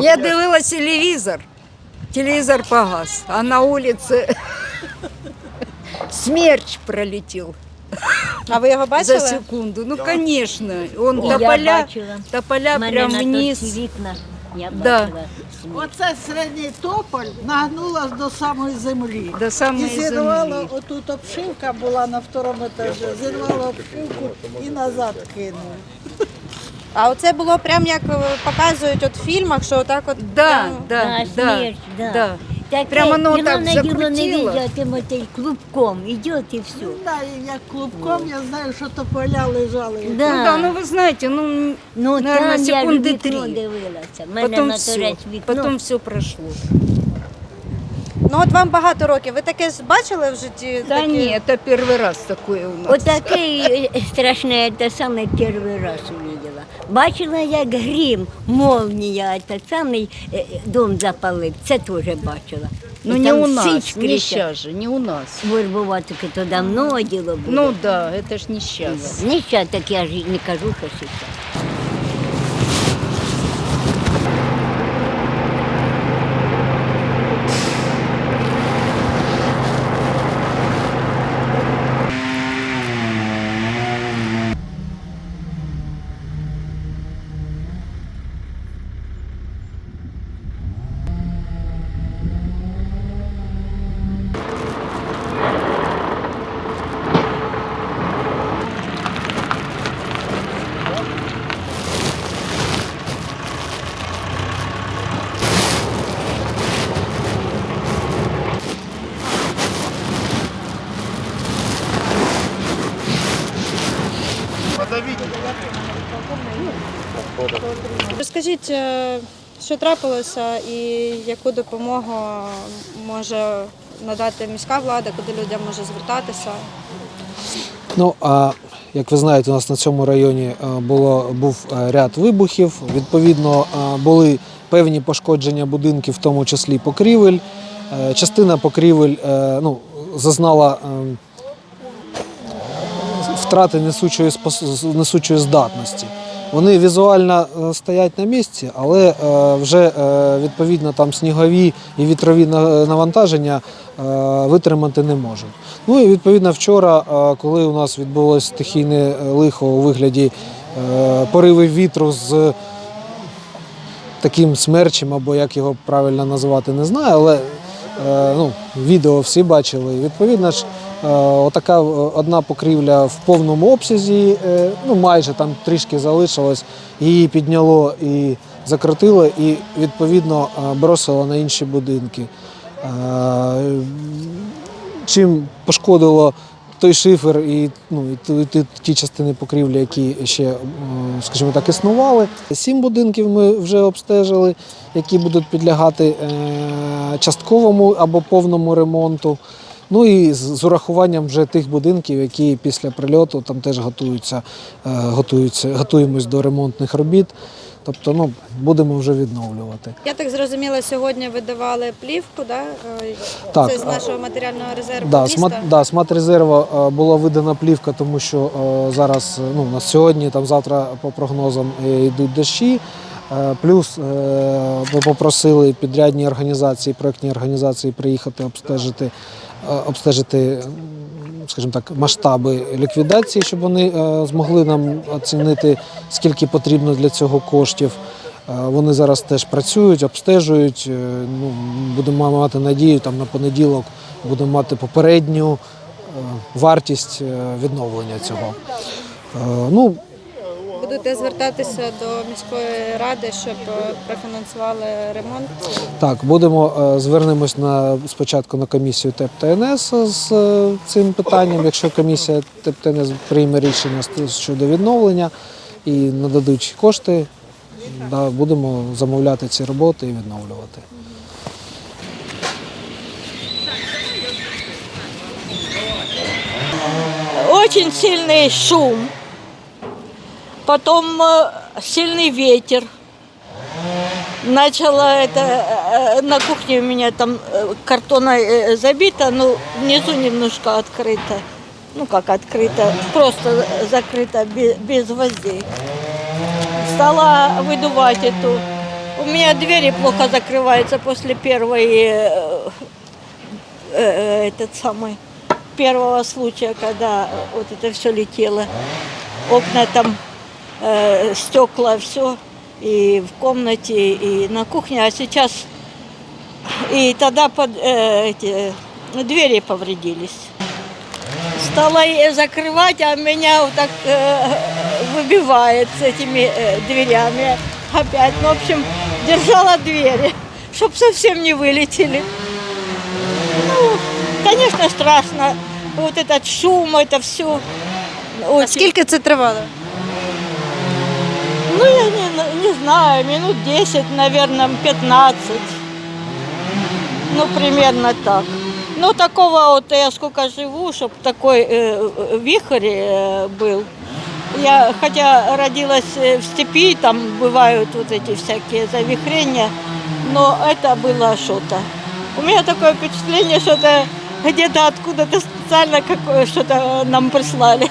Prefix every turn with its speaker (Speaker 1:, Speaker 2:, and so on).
Speaker 1: Я дивилась телевізор. Телевізор погас, а на вулиці смерч пролетів
Speaker 2: А ви його бачили?
Speaker 1: за секунду. Ну, конечно, он тополя, тополя прям вниз.
Speaker 3: вікна. Я
Speaker 1: Да.
Speaker 3: бачила.
Speaker 4: Оце середній тополь нагнулась до самої землі.
Speaker 1: До самої
Speaker 4: і зірвала,
Speaker 1: землі.
Speaker 4: отут обшивка була на второму етажі, зірвала обшивку і назад кинула.
Speaker 2: А оце було прям як е, показують от в фільмах, що отак от
Speaker 1: Да,
Speaker 2: прям-
Speaker 1: да,
Speaker 3: Да,
Speaker 1: да,
Speaker 3: смерч, да.
Speaker 1: да.
Speaker 3: Так,
Speaker 1: Прямо оно
Speaker 3: воно
Speaker 1: так
Speaker 3: на діло не
Speaker 1: закрутило.
Speaker 3: веде, тим отей клубком йде і все.
Speaker 4: Ну, да, і як клубком я знаю, що тополя лежали.
Speaker 3: Да.
Speaker 1: Ну да, ну вы знаете, ну,
Speaker 3: Ну
Speaker 1: наверное,
Speaker 3: там я
Speaker 1: секунди
Speaker 3: вікно
Speaker 1: три.
Speaker 3: дивилася. В мене
Speaker 1: Потом
Speaker 3: на
Speaker 1: все,
Speaker 3: торець вікно.
Speaker 1: потом все прошло.
Speaker 2: Ну от вам багато років. Ви таке ж бачили в житті?
Speaker 1: Да
Speaker 2: такі?
Speaker 1: нет, это первый раз такое у нас.
Speaker 3: Отакий е, страшне, це саме перший раз увидела. Бачила, як грім, молнія, та самий е, дом запалив. Це теж бачила.
Speaker 1: Ну не у нас, не сейчас же, не у нас.
Speaker 3: Вербуватики то давно діло було.
Speaker 1: Ну да, это ж не сейчас.
Speaker 3: Не ще так я ж не кажу, що зараз.
Speaker 2: Розкажіть, е, що трапилося і яку допомогу може надати міська влада, куди людям може звертатися?
Speaker 5: Ну а як ви знаєте, у нас на цьому районі е, було був е, ряд вибухів. Відповідно, були певні пошкодження будинків, в тому числі покрівель. Частина покрівель ну, зазнала е, втрати несучої несучої здатності. Вони візуально е, стоять на місці, але е, вже е, відповідно там снігові і вітрові навантаження витримати не можуть. Ну і відповідно вчора, коли у нас відбулося стихійне лихо у вигляді поривів вітру з таким смерчем, або як його правильно називати, не знаю, але ну, відео всі бачили. Відповідно ж, отака е, одна покрівля в повному обсязі, е, ну майже там трішки залишилось, її підняло і закрутило, і відповідно е, бросило на інші будинки. Е, Чим пошкодило той шифер і, ну, і ті- частини покрівлі, які ще, скажімо так, існували. Сім будинків ми вже обстежили, які будуть підлягати е, частковому або повному ремонту. Ну і з, урахуванням вже тих будинків, які після прильоту там теж готуються, е, готуються, готуємось до ремонтних робіт. Тобто, ну, будемо вже відновлювати.
Speaker 2: Я так зрозуміла, сьогодні видавали плівку, да? е,
Speaker 5: Так,
Speaker 2: це з нашого матеріального резерву
Speaker 5: Да,
Speaker 2: міста.
Speaker 5: да, з матрезерва е, була видана плівка, тому що е, зараз е, ну, на сьогодні, там завтра по прогнозам е, йдуть дощі. Е, Плюс е, ми попросили підрядні організації, проектні організації приїхати обстежити, е, обстежити, скажімо так, масштаби ліквідації, щоб вони е, змогли нам оцінити, скільки потрібно для цього коштів. Е, Вони зараз теж працюють, обстежують. Е, Ну, будемо мати надію, там на понеділок будемо мати попередню е, вартість е, відновлення цього. Е, Ну,
Speaker 2: Будете звертатися до міської ради, щоб е, профінансували ремонт.
Speaker 5: так, будемо е, звернемось на спочатку на комісію ТЕП ТНС з е, цим питанням. Якщо комісія ТЕП ТНС прийме рішення щодо відновлення і нададуть кошти, да, будемо замовляти ці роботи і відновлювати.
Speaker 6: Очень сильный шум, потом э, сильный ветер. Начала это э, на кухне у меня там э, картоной э, забито, но внизу немножко открыто. Ну как открыто, просто закрыто без, без гвоздей. Стала выдувать эту У меня двери плохо закрываются после первой, э, этот самый, первого случая, когда вот это все летело. Окна там, э, стекла, все, и в комнате, и на кухне. А сейчас, и тогда под, э, эти, двери повредились. Стала закрывать, а меня вот так э, выбивает с этими э, дверями опять. Ну, в общем, держала двери, чтобы совсем не вылетели. Ну, конечно, страшно. Вот этот шум, это все.
Speaker 2: А скільки це тривало?
Speaker 6: Ну, я не, не знаю, минут 10, наверное, 15. Ну, примерно так. Ну, такого вот я сколько живу, чтобы такой э, э, вихрь э, был. Я, хотя родилась э, в степи, там бывают вот эти всякие завихрения, но это было что-то. У меня такое впечатление, что это где-то откуда-то специально какое что-то нам прислали.